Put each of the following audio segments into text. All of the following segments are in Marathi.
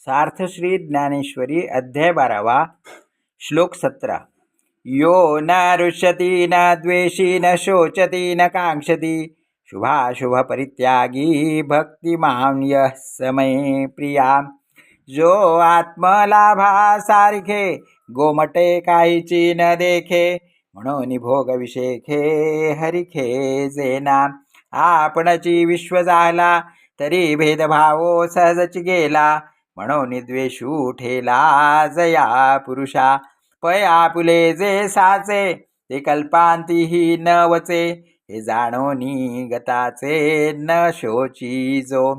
सार्थश्री ज्ञानेश्वरी अध्याय बारावा श्लोक सतरा. यो न रुष्यति न द्वेषी न शोचती न कांक्षती शुभाशुभपरित्यागी भक्तिमान् यः समय प्रिया। जो आत्मलाभा सारखे गोमटे काहीची न देखे म्हणून भोग विषेखे हरिखे जेना। आपणची विश्व झाला तरी भेदभावो सहजच गेला म्हणून द्वेषू ठेला जया पुरुषा पय आपुले जे साचे ते कल्पांतीही न वचे हे जाणोनी गताचे न शोची जो.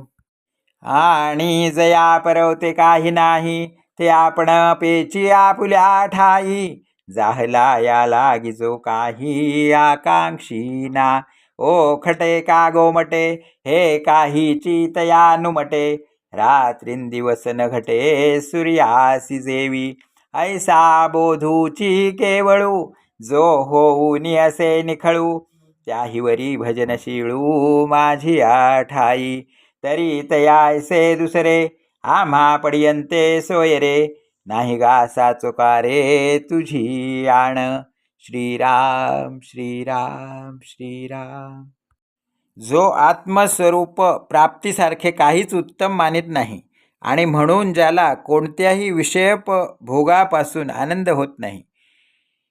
आणि जया परवते काही नाही ते आपण पेची आपुल्या ठाई जाहला या लागी जो काही आकांक्षी ना. ओ खटे का गोमटे हे काही चितया नुमटे रात्रिंदिवस न घटे सूर्यासी जेवी। ऐसा बोधूची केवळू जो होऊनी असे निखळू। त्याहीवरी भजनशीळू माझी आठाई तरी तयायसे दुसरे आम्हा पडियंते सोय रे। नाही गासा चोकारे तुझी आण। श्रीराम श्रीराम श्रीराम। जो आत्मस्वरूप प्राप्तीसारखे काहीच उत्तम मानित नाही आणि म्हणून ज्याला कोणत्याही विषयप भोगापासून आनंद होत नाही.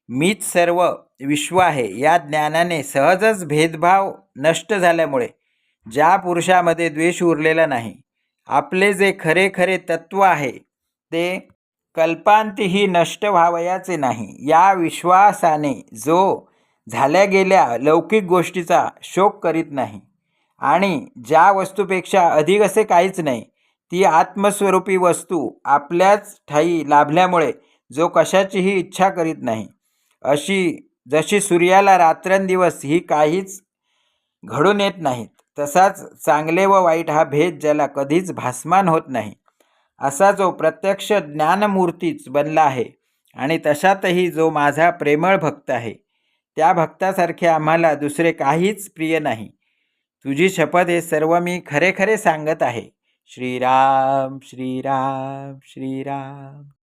मीच सर्व विश्व आहे या ज्ञानाने सहजच भेदभाव नष्ट झाल्यामुळे ज्या पुरुषामध्ये द्वेष उरलेला नाही आपले जे खरे खरे तत्व आहे ते कल्पांतीही नष्ट व्हावयाचे नाही या विश्वासाने जो झाल्या गेल्या लौकिक गोष्टीचा शोक करीत नाही. आणि ज्या वस्तूपेक्षा अधिक असे काहीच नाही ती आत्मस्वरूपी वस्तू आपल्याच ठाई लाभल्यामुळे जो कशाचीही इच्छा करीत नाही. अशी जशी सूर्याला रात्रंदिवस ही काहीच घडून येत नाहीत तसाच चांगले व वाईट हा भेद ज्याला कधीच भासमान होत नाही. असा जो प्रत्यक्ष ज्ञानमूर्तीच बनला आहे आणि तशातही जो माझा प्रेमळ भक्त आहे त्या भक्तासारखे आम्हाला दुसरे काहीच प्रिय नाही. तुझी शपथ हे सर्व मी खरे खरे सांगत आहे. श्रीराम श्रीराम श्रीराम.